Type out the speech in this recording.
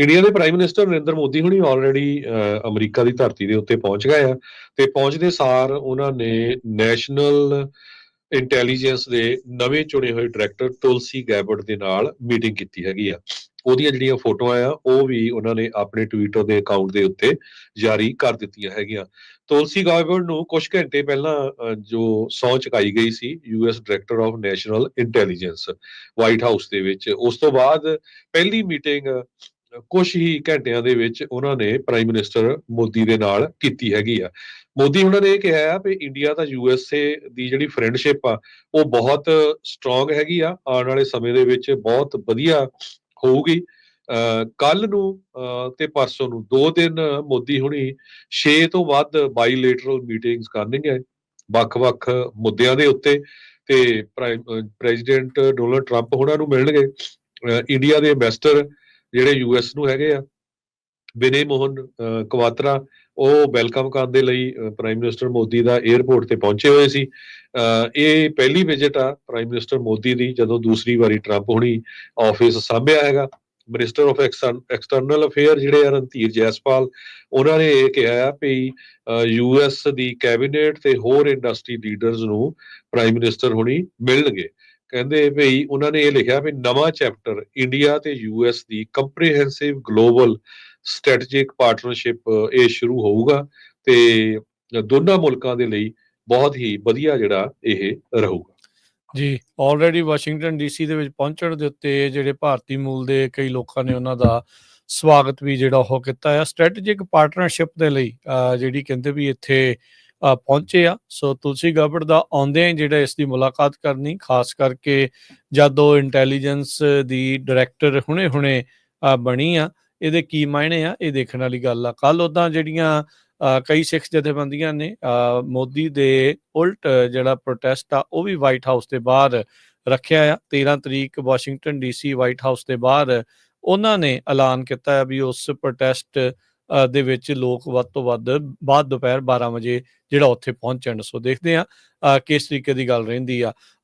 India ਦੇ prime minister Narendra Modi ਹੁਣੀ already America ਦੀ ਧਰਤੀ ਦੇ ਉੱਤੇ ਪਹੁੰਚ ਗਏ ਆ ਤੇ ਪਹੁੰਚਦੇ ਸਾਰ ਉਹਨਾਂ ਨੇ ਨੈਸ਼ਨਲ ਇੰਟੈਲੀਜੈਂਸ ਦੇ ਨਵੇਂ ਚੁਣੇ ਹੋਏ ਡਾਇਰੈਕਟਰ ਤੁਲਸੀ ਗੈਬਟ ਦੇ ਨਾਲ ਮੀਟਿੰਗ ਕੀਤੀ ਹੈਗੀ ਆ। ਉਹਦੀਆਂ ਜਿਹੜੀਆਂ ਫੋਟੋਆਂ ਆ ਉਹ ਵੀ ਉਹਨਾਂ ਨੇ ਆਪਣੇ ਟਵਿੱਟਰ ਦੇ ਅਕਾਊਂਟ ਦੇ ਉੱਤੇ ਜਾਰੀ ਕਰ ਦਿੱਤੀਆਂ ਹੈਗੀਆਂ। ਤੁਲਸੀ ਗੈਬਟ ਨੂੰ ਕੁਝ ਘੰਟੇ ਪਹਿਲਾਂ ਅ, ਜੋ ਸਹੁੰ ਚੁਕਾਈ ਗਈ ਸੀ US director of national intelligence White House ਦੇ ਵਿੱਚ ਉਸ ਤੋਂ ਬਾਅਦ ਪਹਿਲੀ ਮੀਟਿੰਗ ਕੁਝ ਹੀ ਘੰਟਿਆਂ ਦੇ ਵਿੱਚ ਉਹਨਾਂ ਨੇ ਪ੍ਰਾਈਮ ਮਿਨਿਸਟਰ ਮੋਦੀ ਦੇ ਨਾਲ ਕੀਤੀ ਹੈਗੀ ਆ। ਮੋਦੀ ਉਹਨਾਂ ਨੇ ਇਹ ਕਿਹਾ ਆ ਵੀ ਇੰਡੀਆ ਤਾਂ ਯੂਐਸਏ ਦੀ ਜਿਹੜੀ ਫਰੈਂਡਸ਼ਿਪ ਆ ਉਹ ਬਹੁਤ ਸਟਰੋਂਗ ਹੈਗੀ ਆ। ਆਉਣ ਵਾਲੇ ਸਮੇਂ ਦੇ ਵਿੱਚ ਬਹੁਤ ਵਧੀਆ ਹੋਊਗੀ। ਕੱਲ ਨੂੰ ਅਹ, ਤੇ ਪਰਸੋਂ ਨੂੰ ਦੋ ਦਿਨ ਮੋਦੀ ਹੁਣੀ 6 ਤੋਂ ਵੱਧ ਬਾਈਲੇਟਰਲ ਮੀਟਿੰਗਸ ਕਰਨਗੇ ਵੱਖ-ਵੱਖ ਮੁੱਦਿਆਂ ਦੇ ਉੱਤੇ ਤੇ ਪ੍ਰੈਜ਼ੀਡੈਂਟ ਡੋਨਲਡ ਟਰੰਪ ਉਹਨਾਂ ਨੂੰ ਮਿਲਣਗੇ। ਅਹ, ਇੰਡੀਆ ਦੇ ਐਮਬੈਸਡਰ ਜਿਹੜੇ ਯੂਐਸ ਨੂੰ ਹੈਗੇ ਆ, ਵਿਨੇ ਮੋਹਨ ਕਵਾਤਰਾ, ਉਹ ਵੈਲਕਮ ਕਰਨ ਦੇ ਲਈ ਪ੍ਰਾਈਮ ਮਿਨਿਸਟਰ ਮੋਦੀ ਦਾ 에ਅਰਪੋਰਟ ਤੇ ਪਹੁੰਚੇ ਹੋਏ ਸੀ। ਇਹ ਪਹਿਲੀ ਵਿਜ਼ਿਟ ਆ ਪ੍ਰਾਈਮ ਮਿਨਿਸਟਰ ਮੋਦੀ ਦੀ, ਜਦੋਂ ਦੂਸਰੀ ਵਾਰੀ ਟਰੰਪ ਹੁਣੀ ਆਫਿਸ ਸਾਂਭਿਆ ਹੈਗਾ। ਮਿਨਿਸਟਰ ਆਫ ਐਕਸਟਰਨਲ ਅਫੇਅਰ ਜਿਹੜੇ ਆ, ਰਣਧੀਰ ਜੈਸਪਾਲ, ਉਹਨਾਂ ਨੇ ਇਹ ਕਿਹਾ ਆ ਵੀ ਯੂਐਸ ਦੀ ਕੈਬਨਿਟ ਤੇ ਹੋਰ ਇੰਡਸਟਰੀ ਲੀਡਰਸ ਨੂੰ ਪ੍ਰਾਈਮ ਮਿਨਿਸਟਰ ਹੁਣੀ ਮਿਲਣਗੇ। ਕਹਿੰਦੇ ਵੀ ਉਹਨਾਂ ਨੇ ਇਹ ਲਿਖਿਆ ਵੀ ਨਵਾਂ ਚੈਪਟਰ ਇੰਡੀਆ ਤੇ ਯੂਐਸ ਦੀ ਕੰਪਰੀਹੈਂਸਿਵ ਗਲੋਬਲ ਸਟ੍ਰੈਟੇਜਿਕ ਪਾਰਟਨਰਸ਼ਿਪ ਇਹ ਸ਼ੁਰੂ ਹੋਊਗਾ ਤੇ ਦੋਨਾਂ ਮੁਲਕਾਂ ਦੇ ਲਈ ਬਹੁਤ ਹੀ ਵਧੀਆ ਜਿਹੜਾ ਇਹ ਰਹੂਗਾ। ਜੀ ਆਲਰੇਡੀ ਵਾਸ਼ਿੰਗਟਨ ਡੀਸੀ ਦੇ ਵਿੱਚ ਪਹੁੰਚਣ ਦੇ ਉੱਤੇ ਜਿਹੜੇ ਭਾਰਤੀ ਮੂਲ ਦੇ ਕਈ ਲੋਕਾਂ ਨੇ ਉਹਨਾਂ ਦਾ ਸਵਾਗਤ ਵੀ ਜਿਹੜਾ ਉਹ ਕੀਤਾ ਆ। ਸਟ੍ਰੈਟੇਜਿਕ ਪਾਰਟਨਰਸ਼ਿਪ ਦੇ ਲਈ ਅਹ, ਜਿਹੜੀ ਕਹਿੰਦੇ ਵੀ ਇੱਥੇ ਪਹੁੰਚੇ ਆ। ਸੋ ਤੁਲਸੀ ਗਾਬੜ ਦਾ ਆਉਂਦੇ ਹੀ ਜਿਹੜਾ ਇਸ ਦੀ ਮੁਲਾਕਾਤ ਕਰਨੀ, ਖਾਸ ਕਰਕੇ ਜਦੋਂ ਇੰਟੈਲੀਜੈਂਸ ਦੀ ਡਾਇਰੈਕਟਰ ਹੁਣੇ-ਹੁਣੇ ਬਣੀ ਆ, ਇਹਦੇ ਕੀ ਮਾਇਨੇ ਆ, ਇਹ ਦੇਖਣ ਵਾਲੀ ਗੱਲ ਆ। ਕੱਲ ਉਦਾਂ ਜਿਹੜੀਆਂ ਕਈ ਸਿੱਖ ਜਥੇਬੰਦੀਆਂ ਨੇ ਮੋਦੀ ਦੇ ਉਲਟ ਜਿਹੜਾ ਪ੍ਰੋਟੈਸਟ ਆ, ਉਹ ਵੀ ਵਾਈਟ ਹਾਊਸ ਦੇ ਬਾਹਰ ਰੱਖਿਆ ਆ। 13 ਤਰੀਕ ਵਾਸ਼ਿੰਗਟਨ ਡੀਸੀ ਵਾਈਟ ਹਾਊਸ ਦੇ ਬਾਹਰ ਉਹਨਾਂ ਨੇ ਐਲਾਨ ਕੀਤਾ ਹੈ ਵੀ ਉਸ ਪ੍ਰੋਟੈਸਟ ਦੇ ਵਿੱਚ ਲੋਕ ਵੱਧ ਤੋਂ ਵੱਧ ਬਾਅਦ ਦੁਪਹਿਰ 12 ਵਜੇ ਜਿਹੜਾ ਉੱਥੇ ਪਹੁੰਚਣ। ਸੋ ਦੇਖਦੇ ਆ ਕਿਸ ਤਰੀਕੇ ਦੀ ਗੱਲ ਰਹਿੰਦੀ ਆ।